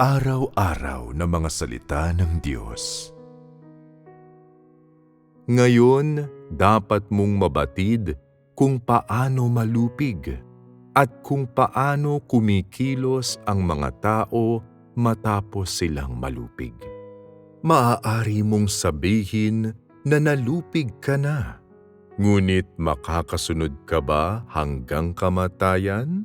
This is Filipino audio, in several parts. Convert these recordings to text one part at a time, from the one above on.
Pang-araw-araw na mga salita ng Diyos. Ngayon, dapat mong mabatid kung paano malupig at kung paano kumikilos ang mga tao matapos silang malupig. Maaari mong sabihin na nalupig ka na, ngunit makakasunod ka ba hanggang kamatayan?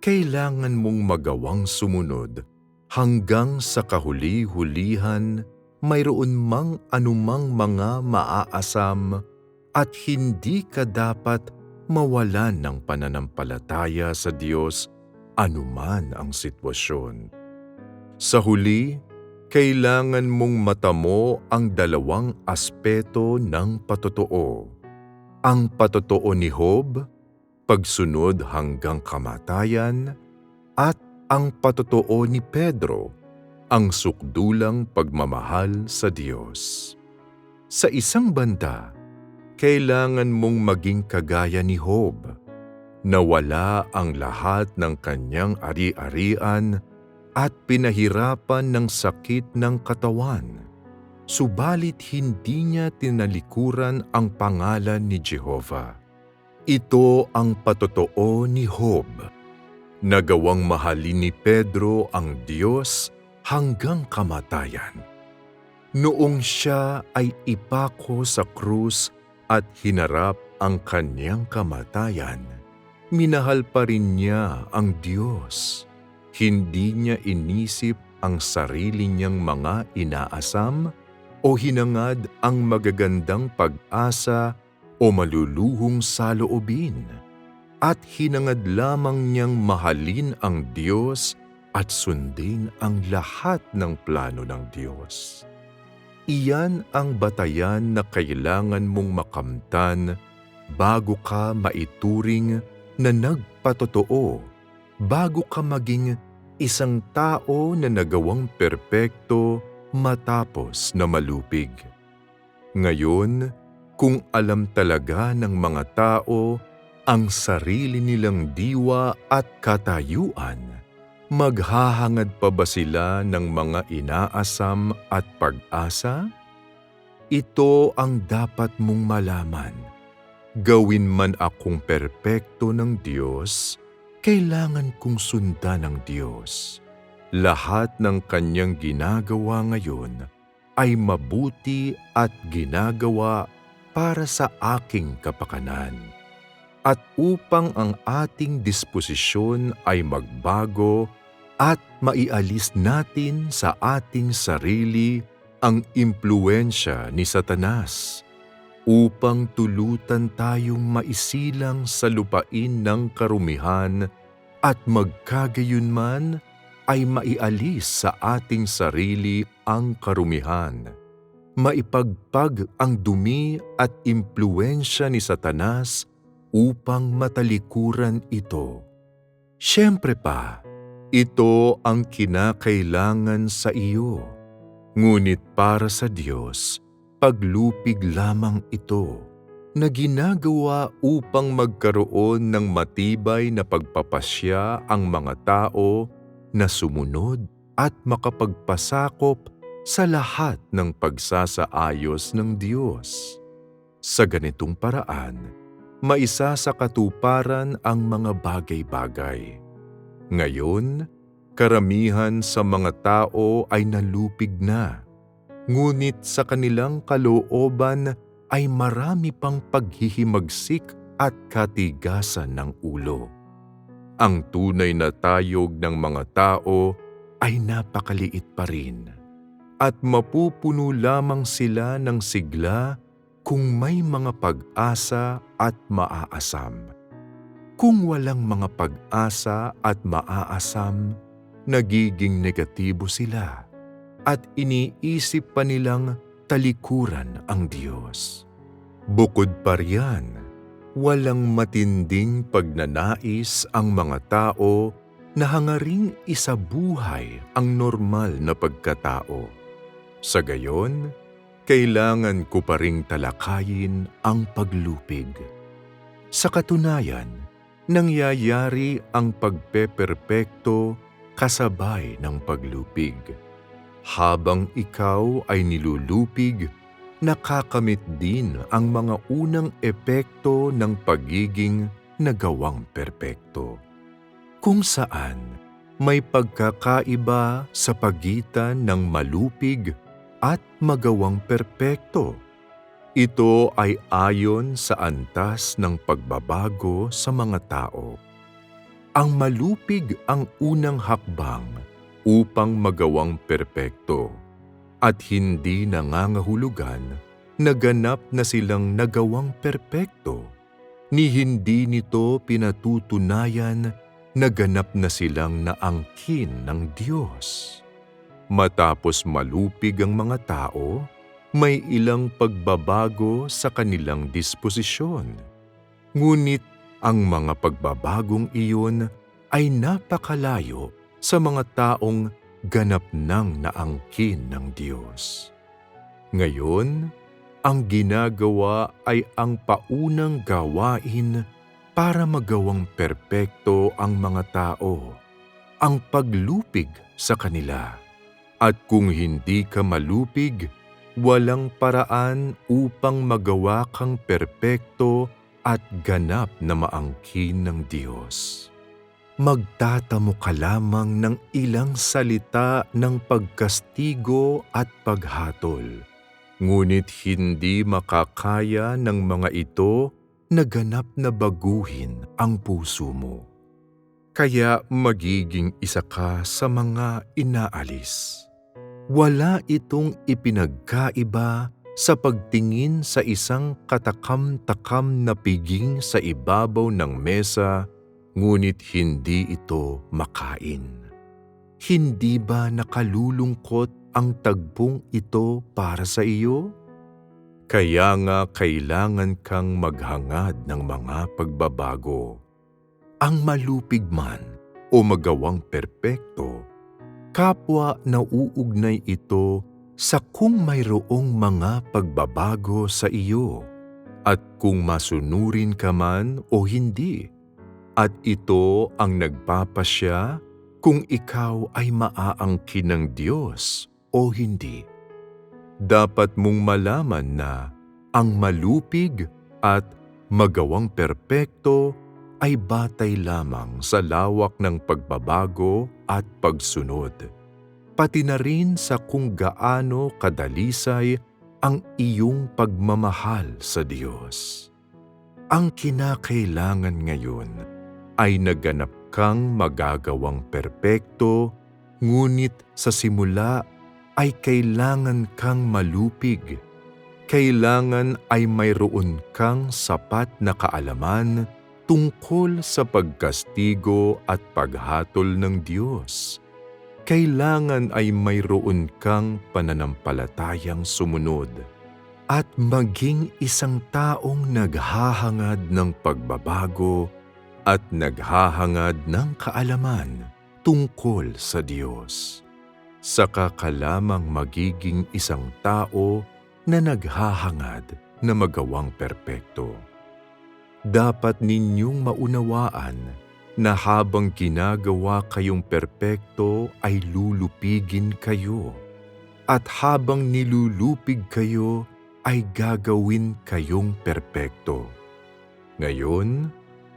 Kailangan mong magawang sumunod hanggang sa kahuli-hulihan mayroon mang anumang mga maaasam at hindi ka dapat mawalan ng pananampalataya sa Diyos anuman ang sitwasyon. Sa huli, kailangan mong matamo ang dalawang aspeto ng patotoo. Ang patotoo ni Job, pagsunod hanggang kamatayan, at ang patotoo ni Pedro, ang sukdulang pagmamahal sa Diyos. Sa isang banda, kailangan mong maging kagaya ni Job, na wala ang lahat ng kanyang ari-arian at pinahirapan ng sakit ng katawan. Subalit hindi niya tinalikuran ang pangalan ni Jehovah. Ito ang patotoo ni Job nagawang mahalin ni Pedro ang Diyos hanggang kamatayan. Noong siya ay ipako sa krus at hinarap ang kanyang kamatayan, minahal pa rin niya ang Diyos. Hindi niya inisip ang sarili niyang mga inaasam o hinangad ang magagandang pag-asa o maluluhong saloobin at hinangad lamang niyang mahalin ang Diyos at sundin ang lahat ng plano ng Diyos. Iyan ang batayan na kailangan mong makamtan bago ka maituring na nagpatotoo, bago ka maging isang tao na nagawang perpekto matapos na malupig. Ngayon, kung alam talaga ng mga tao ang sarili nilang diwa at katayuan, maghahangad pa ba sila ng mga inaasam at pag-asa? Ito ang dapat mong malaman. Gawin man akong perpekto ng Diyos, kailangan kong sundan ng Diyos. Lahat ng kanyang ginagawa ngayon ay mabuti at ginagawa para sa aking kapakanan at upang ang ating disposisyon ay magbago at maialis natin sa ating sarili ang impluensya ni Satanas upang tulutan tayong maisilang sa lupain ng karumihan at magkagayunman ay maialis sa ating sarili ang karumihan. Maipagpag ang dumi at impluensya ni Satanas upang matalikuran ito. Siyempre pa, ito ang kinakailangan sa iyo. Ngunit para sa Diyos, paglupig lamang ito na ginagawa upang magkaroon ng matibay na pagpapasya ang mga tao na sumunod at makapagpasakop sa lahat ng pagsasaayos ng Diyos. Sa ganitong paraan, maisa sa katuparan ang mga bagay-bagay. Ngayon, karamihan sa mga tao ay nalupig na, ngunit sa kanilang kalooban ay marami pang paghihimagsik at katigasan ng ulo. Ang tunay na tayog ng mga tao ay napakaliit pa rin at mapupuno lamang sila ng sigla kung may mga pag-asa at maaasam. Kung walang mga pag-asa at maaasam, nagiging negatibo sila at iniisip pa nilang talikuran ang Diyos. Bukod pa riyan, walang matinding pagnanais ang mga tao na hangaring isabuhay ang normal na pagkatao. Sa gayon, kailangan ko pa ring talakayin ang paglupig. Sa katunayan, nangyayari ang pagpeperpekto kasabay ng paglupig. Habang ikaw ay nilulupig, nakakamit din ang mga unang epekto ng pagiging nagawang perpekto. Kung saan may pagkakaiba sa pagitan ng malupig at magawang perpekto. Ito ay ayon sa antas ng pagbabago sa mga tao. Ang malupig ang unang hakbang upang magawang perpekto at hindi nangangahulugan na ganap na silang nagawang perpekto ni hindi nito pinatutunayan na ganap na silang naangkin ng Diyos. Matapos malupig ang mga tao, may ilang pagbabago sa kanilang disposisyon. Ngunit ang mga pagbabagong iyon ay napakalayo sa mga taong ganap nang naangkin ng Diyos. Ngayon, ang ginagawa ay ang paunang gawain para magawang perpekto ang mga tao, ang paglupig sa kanila. At kung hindi ka malupig, walang paraan upang magawa kang perpekto at ganap na maangkin ng Diyos. Magtatamo ka lamang ng ilang salita ng pagkastigo at paghatol, ngunit hindi makakaya ng mga ito na ganap na baguhin ang puso mo. Kaya magiging isa ka sa mga inaalis wala itong ipinagkaiba sa pagtingin sa isang katakam-takam na piging sa ibabaw ng mesa, ngunit hindi ito makain. Hindi ba nakalulungkot ang tagpong ito para sa iyo? Kaya nga kailangan kang maghangad ng mga pagbabago. Ang malupig man o magawang perpekto kapwa nauugnay ito sa kung mayroong mga pagbabago sa iyo at kung masunurin ka man o hindi. At ito ang nagpapasya kung ikaw ay maaangkin ng Diyos o hindi. Dapat mong malaman na ang malupig at magawang perpekto ay batay lamang sa lawak ng pagbabago at pagsunod, pati na rin sa kung gaano kadalisay ang iyong pagmamahal sa Diyos. Ang kinakailangan ngayon ay naganap kang magagawang perpekto, ngunit sa simula ay kailangan kang malupig. Kailangan ay mayroon kang sapat na kaalaman tungkol sa pagkastigo at paghatol ng Diyos. Kailangan ay mayroon kang pananampalatayang sumunod at maging isang taong naghahangad ng pagbabago at naghahangad ng kaalaman tungkol sa Diyos. Saka ka lamang magiging isang tao na naghahangad na magawang perpekto dapat ninyong maunawaan na habang ginagawa kayong perpekto ay lulupigin kayo. At habang nilulupig kayo ay gagawin kayong perpekto. Ngayon,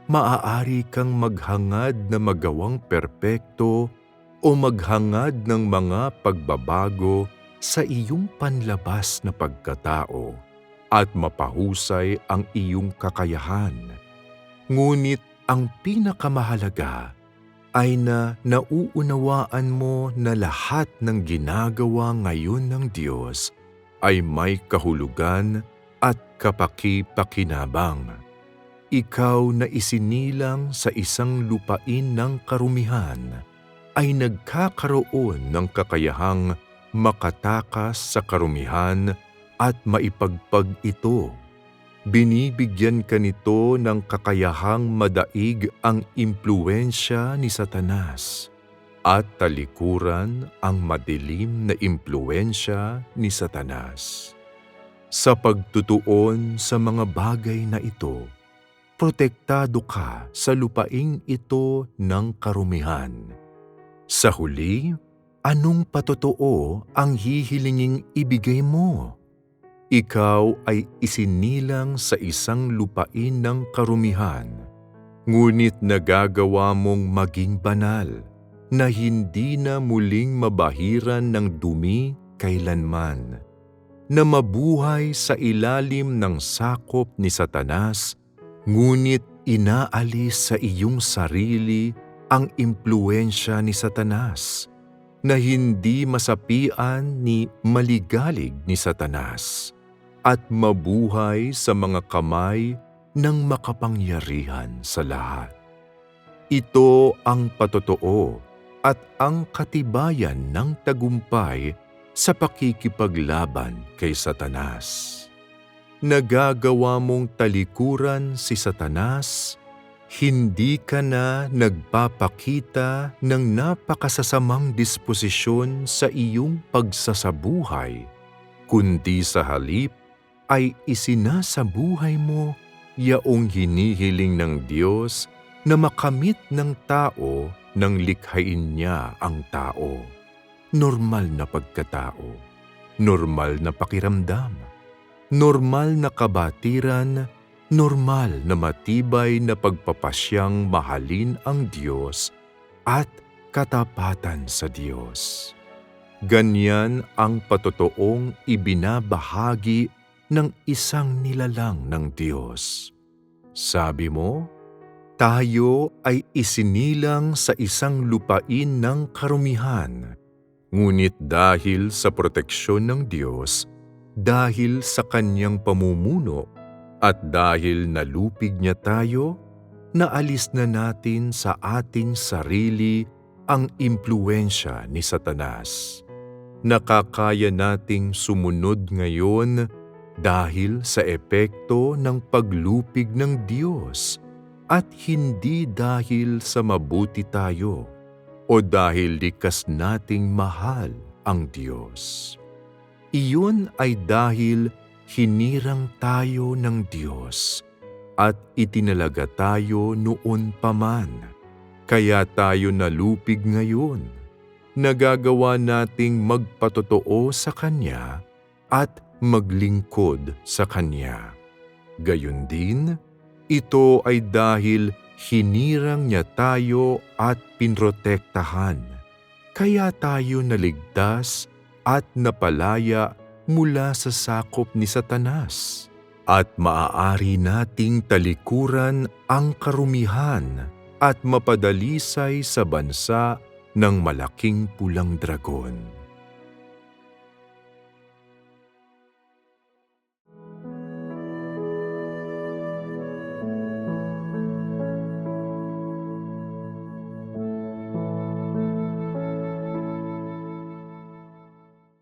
maaari kang maghangad na magawang perpekto o maghangad ng mga pagbabago sa iyong panlabas na pagkatao at mapahusay ang iyong kakayahan. Ngunit ang pinakamahalaga ay na nauunawaan mo na lahat ng ginagawa ngayon ng Diyos ay may kahulugan at kapaki-pakinabang. Ikaw na isinilang sa isang lupain ng karumihan ay nagkakaroon ng kakayahang makatakas sa karumihan at maipagpag ito. Binibigyan ka nito ng kakayahang madaig ang impluensya ni Satanas at talikuran ang madilim na impluensya ni Satanas. Sa pagtutuon sa mga bagay na ito, protektado ka sa lupaing ito ng karumihan. Sa huli, anong patotoo ang hihilinging ibigay mo? Ikaw ay isinilang sa isang lupain ng karumihan, ngunit nagagawa mong maging banal na hindi na muling mabahiran ng dumi kailanman, na mabuhay sa ilalim ng sakop ni Satanas, ngunit inaalis sa iyong sarili ang impluensya ni Satanas, na hindi masapian ni maligalig ni Satanas, at mabuhay sa mga kamay ng makapangyarihan sa lahat. Ito ang patotoo at ang katibayan ng tagumpay sa pakikipaglaban kay Satanas. Nagagawa mong talikuran si Satanas, hindi ka na nagpapakita ng napakasasamang disposisyon sa iyong pagsasabuhay, kundi sa halip ay isinasabuhay mo yaong hinihiling ng Diyos na makamit ng tao nang likhain niya ang tao. Normal na pagkatao, normal na pakiramdam, normal na kabatiran, normal na matibay na pagpapasyang mahalin ang Diyos at katapatan sa Diyos. Ganyan ang patotoong ibinabahagi ng isang nilalang ng Diyos. Sabi mo, tayo ay isinilang sa isang lupain ng karumihan, ngunit dahil sa proteksyon ng Diyos, dahil sa kanyang pamumuno, at dahil nalupig niya tayo, naalis na natin sa ating sarili ang impluensya ni Satanas. Nakakaya nating sumunod ngayon dahil sa epekto ng paglupig ng Diyos at hindi dahil sa mabuti tayo o dahil likas nating mahal ang Diyos. Iyon ay dahil hinirang tayo ng Diyos at itinalaga tayo noon pa man. Kaya tayo nalupig ngayon. Nagagawa nating magpatotoo sa Kanya at maglingkod sa Kanya. Gayon din, ito ay dahil hinirang niya tayo at pinrotektahan. Kaya tayo naligtas at napalaya mula sa sakop ni Satanas. At maaari nating talikuran ang karumihan at mapadalisay sa bansa ng malaking pulang dragon.